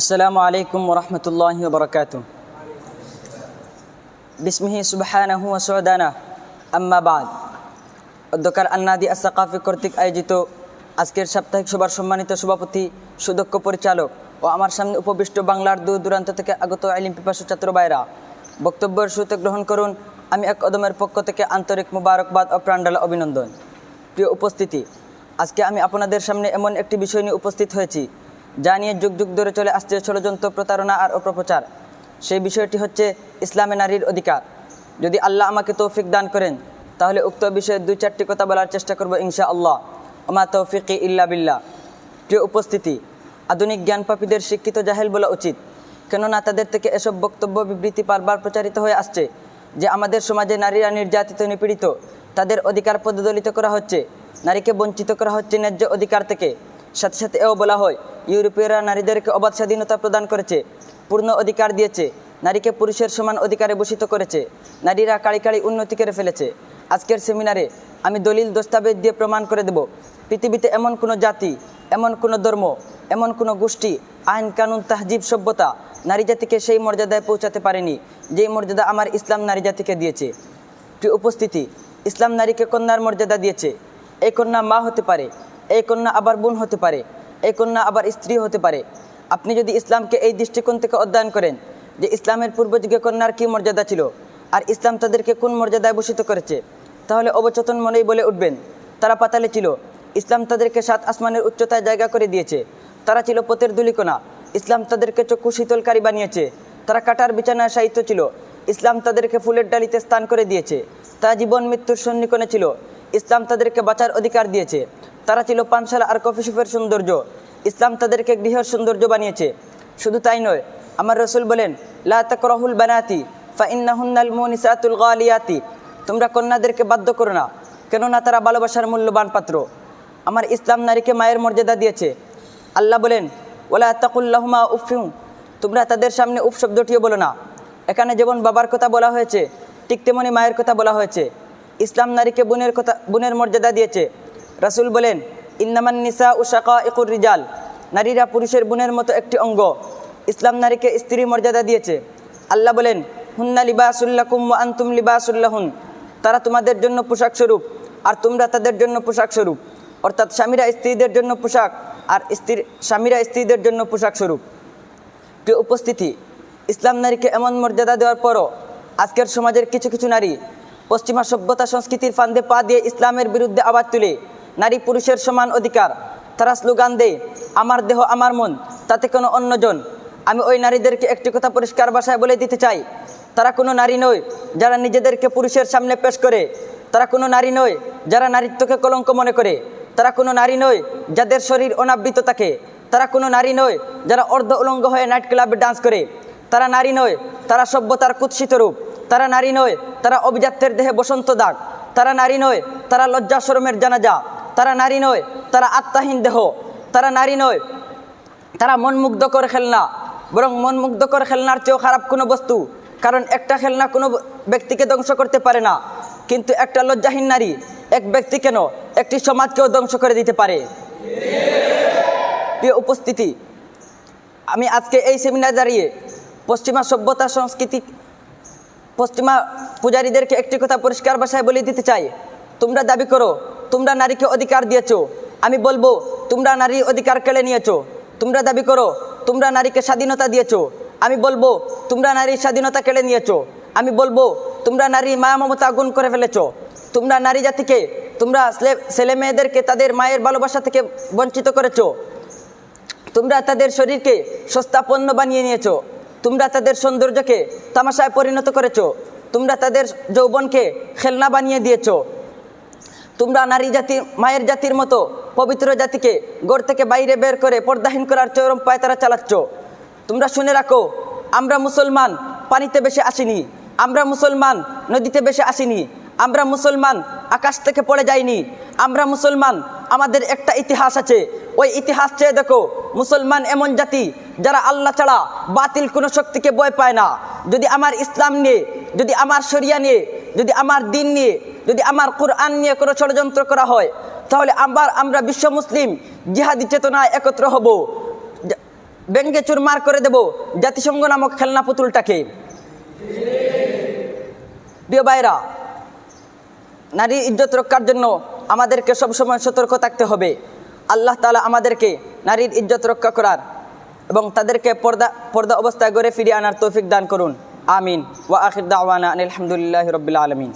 আসসালামু আলাইকুম রহমতুল্লাহ বরকাত। বিসমিহি সুবাহ আম্মাবাদ অধ্যকার আন্নাদি আসাকাফি কর্তৃক আয়োজিত আজকের সাপ্তাহিক সভার সম্মানিত সভাপতি, সুদক্ষ পরিচালক ও আমার সামনে উপবিষ্ট বাংলার দূর দূরান্ত থেকে আগত আলিম পিপাসু ছাত্র বাইরা বক্তব্যের শুরুতে গ্রহণ করুন আমি এক কদমের পক্ষ থেকে আন্তরিক মুবারকবাদ ও প্রাণ্ডাল অভিনন্দন। প্রিয় উপস্থিতি, আজকে আমি আপনাদের সামনে এমন একটি বিষয় নিয়ে উপস্থিত হয়েছি যা নিয়ে যুগ যুগ ধরে চলে আসছে ষড়যন্ত্র, প্রতারণা আর অপপ্রচার। সেই বিষয়টি হচ্ছে ইসলামে নারীর অধিকার। যদি আল্লাহ আমাকে তৌফিক দান করেন, তাহলে উক্ত বিষয়ে দুই চারটি কথা বলার চেষ্টা করব ইনশা আল্লাহ ওমা তৌফিকি ইল্লা বিল্লাহ। প্রিয় উপস্থিতি, আধুনিক জ্ঞানপাপীদের শিক্ষিত জাহেল বলা উচিত, কেননা তাদের থেকে এসব বক্তব্য বিবৃতি বারবার প্রচারিত হয়ে আসছে যে আমাদের সমাজে নারীরা নির্যাতিত, নিপীড়িত, তাদের অধিকার পদদলিত করা হচ্ছে, নারীকে বঞ্চিত করা হচ্ছে ন্যায্য অধিকার থেকে। সাথে সাথে এও বলা হয় ইউরোপীয়রা নারীদেরকে অবাধ স্বাধীনতা প্রদান করেছে, পূর্ণ অধিকার দিয়েছে, নারীকে পুরুষের সমান অধিকারে ভূষিত করেছে, নারীরা কাড়ি কাড়ি উন্নতি করে ফেলেছে। আজকের সেমিনারে আমি দলিল দস্তাবেজ দিয়ে প্রমাণ করে দেব, পৃথিবীতে এমন কোনো জাতি, এমন কোনো ধর্ম, এমন কোনো গোষ্ঠী, আইন, কানুন, তাহজিব, সভ্যতা নারী জাতিকে সেই মর্যাদায় পৌঁছাতে পারেনি, যেই মর্যাদা আমার ইসলাম নারী জাতিকে দিয়েছে। উপস্থিতি, ইসলাম নারীকে কন্যার মর্যাদা দিয়েছে, এই কন্যা মা হতে পারে, এই কন্যা আবার বোন হতে পারে এই কন্যা আবার স্ত্রী হতে পারে। আপনি যদি ইসলামকে এই দৃষ্টিকোণ থেকে অধ্যয়ন করেন যে ইসলামের পূর্বযুগে কন্যার কী মর্যাদা ছিল আর ইসলাম তাদেরকে কোন মর্যাদায় ভূষিত করেছে, তাহলে অবচেতন মনেই বলে উঠবেন, তারা পাতালে ছিল। ইসলাম তাদেরকে সাত আসমানের উচ্চতায় জায়গা করে দিয়েছে। তারা ছিল পথের দুলিকোনা ইসলাম তাদেরকে চক্ষু শীতলকারী বানিয়েছে। তারা কাটার বিছানায় সাহিত্য ছিল। ইসলাম তাদেরকে ফুলের ডালিতে স্থান করে দিয়েছে। তারা জীবন মৃত্যুর সন্নিকোণে ছিল। ইসলাম তাদেরকে বাঁচার অধিকার দিয়েছে। তারা ছিল পানশালা আর কফি শপের সৌন্দর্য। ইসলাম তাদেরকে গৃহের সৌন্দর্য বানিয়েছে। শুধু তাই নয়, আমার রসুল বলেন, লা তাকরাহুল বানাতি ফা ইন্নাহুন্নাল গালিয়াতি। তোমরা কন্যাদেরকে বাধ্য করো না, কেননা তারা ভালোবাসার মূল্যবান পাত্র। আমার ইসলাম নারীকে মায়ের মর্যাদা দিয়েছে। আল্লাহ বলেন ওলা তাকুল্লাহমা উফিউ তোমরা তাদের সামনে উফ শব্দটিও বলো না। এখানে যেমন বাবার কথা বলা হয়েছে, ঠিক তেমনি মায়ের কথা বলা হয়েছে। ইসলাম নারীকে বোনের কথা, বোনের মর্যাদা দিয়েছে। রাসুল বলেন, ইন্নামান নিসা উশাকা ইকুর রিজাল। নারীরা পুরুষের বোনের মতো একটি অঙ্গ। ইসলাম নারীকে স্ত্রী মর্যাদা দিয়েছে। আল্লাহ বলেন, হুন্না লিবাসুল্লাকুম আন্তুম লিবাসুল্লাহুন তারা তোমাদের জন্য পোশাক স্বরূপ, আর তোমরা তাদের জন্য পোশাক স্বরূপ। অর্থাৎ স্বামীরা স্ত্রীদের জন্য পোশাক, আর স্ত্রী, স্বামীরা স্ত্রীদের জন্য পোশাক স্বরূপ। প্রিয় উপস্থিতি, ইসলাম নারীকে এমন মর্যাদা দেওয়ার পরও আজকের সমাজের কিছু কিছু নারী পশ্চিমা সভ্যতা সংস্কৃতির ফান্দে পা দিয়ে ইসলামের বিরুদ্ধে আবাদ তুলে। নারী পুরুষের সমান অধিকার। তারা স্লোগান দেয়, আমার দেহ, আমার মন, তাতে কোনো অন্যজন। আমি ওই নারীদেরকে একটি কথা পরিষ্কার ভাষায় বলে দিতে চাই। তারা কোনো নারী নয় যারা নিজেদেরকে পুরুষের সামনে পেশ করে। তারা কোনো নারী নয় যারা নারীত্বকে কলঙ্ক মনে করে। তারা কোনো নারী নয় যাদের শরীর অনাবৃত থাকে। তারা কোনো নারী নয় যারা অর্ধ উলঙ্গ হয়ে নাইট ক্লাবে ডান্স করে। তারা নারী নয় তারা সভ্যতার কুৎসিত রূপ। তারা নারী নয় তারা অভিজাত্যের দেহে বসন্ত দাগ। তারা নারী নয় তারা লজ্জা শরমের জানাজা। তারা নারী নয়, তারা আত্মাহীন দেহ। তারা নারী নয়, তারা মনমুগ্ধকর খেলনা। বরং মনমুগ্ধকর খেলনার চেয়েও খারাপ কোনো বস্তু। কারণ একটা খেলনা কোনো ব্যক্তিকে ধ্বংস করতে পারে না। কিন্তু একটা লজ্জাহীন নারী এক ব্যক্তি কেন একটি সমাজকেও ধ্বংস করে দিতে পারে? প্রিয় উপস্থিতি, আমি আজকে এই সেমিনার দাঁড়িয়ে পশ্চিমা সভ্যতা সংস্কৃতি, পশ্চিমা পূজারীদেরকে একটি কথা পরিষ্কার ভাষায় বলে দিতে চাই। তোমরা দাবি করো তোমরা নারীকে অধিকার দিয়েছ। আমি বলব, তোমরা নারী অধিকার কেড়ে নিয়েছো। তোমরা দাবি করো, তোমরা নারীকে স্বাধীনতা দিয়েছ। আমি বলব, তোমরা নারীর স্বাধীনতা কেড়ে নিয়েছো। আমি বলব, তোমরা নারী মায়া মমতা আগুন করে ফেলেছো। তোমরা নারী জাতিকে, তোমরা ছেলে মেয়েদেরকে তাদের মায়ের ভালোবাসা থেকে বঞ্চিত করেছ। তোমরা তাদের শরীরকে সস্তা পণ্য বানিয়ে নিয়েছো। তোমরা তাদের সৌন্দর্যকে তামাশায় পরিণত করেছ। তোমরা তাদের যৌবনকে খেলনা বানিয়ে দিয়েছ। তোমরা নারী জাতি, মায়ের জাতির মতো পবিত্র জাতিকে গড় থেকে বাইরে বের করে পর্দাহীন করার চরম পায়তারা চালাচ্ছ। তোমরা শুনে রাখো, আমরা মুসলমান, পানিতে বেশি আসিনি। আমরা মুসলমান, নদীতে বেশি আসিনি। আমরা মুসলমান, আকাশ থেকে পড়ে যাইনি। আমরা মুসলমান, আমাদের একটা ইতিহাস আছে। ওই ইতিহাস চেয়ে দেখো, মুসলমান এমন জাতি যারা আল্লাহ ছাড়া বাতিল কোনো শক্তিকে বয় পায় না। যদি আমার ইসলাম নিয়ে, যদি আমার শরিয়া নিয়ে, যদি আমার দিন নিয়ে যদি আমার কোরআন নিয়ে কোনো ষড়যন্ত্র করা হয়, তাহলে আবার আমরা বিশ্ব মুসলিম জিহাদি চেতনায় একত্র হব। ব্যাংকে চুরমার করে দেব জাতিসংঘ নামক খেলনা পুতুলটাকে। প্রিয় ভাইরা নারী ইজ্জত রক্ষার জন্য আমাদেরকে সবসময় সতর্ক থাকতে হবে। আল্লাহ তালা আমাদেরকে নারীর ইজ্জত রক্ষা করার এবং তাদেরকে পর্দা পর্দা অবস্থায় গড়ে ফিরিয়ে আনার তৌফিক দান করুন। আমিন। ওয়া আখির দাওয়ানা আলহামদুলিল্লাহ রবিল আলমিন।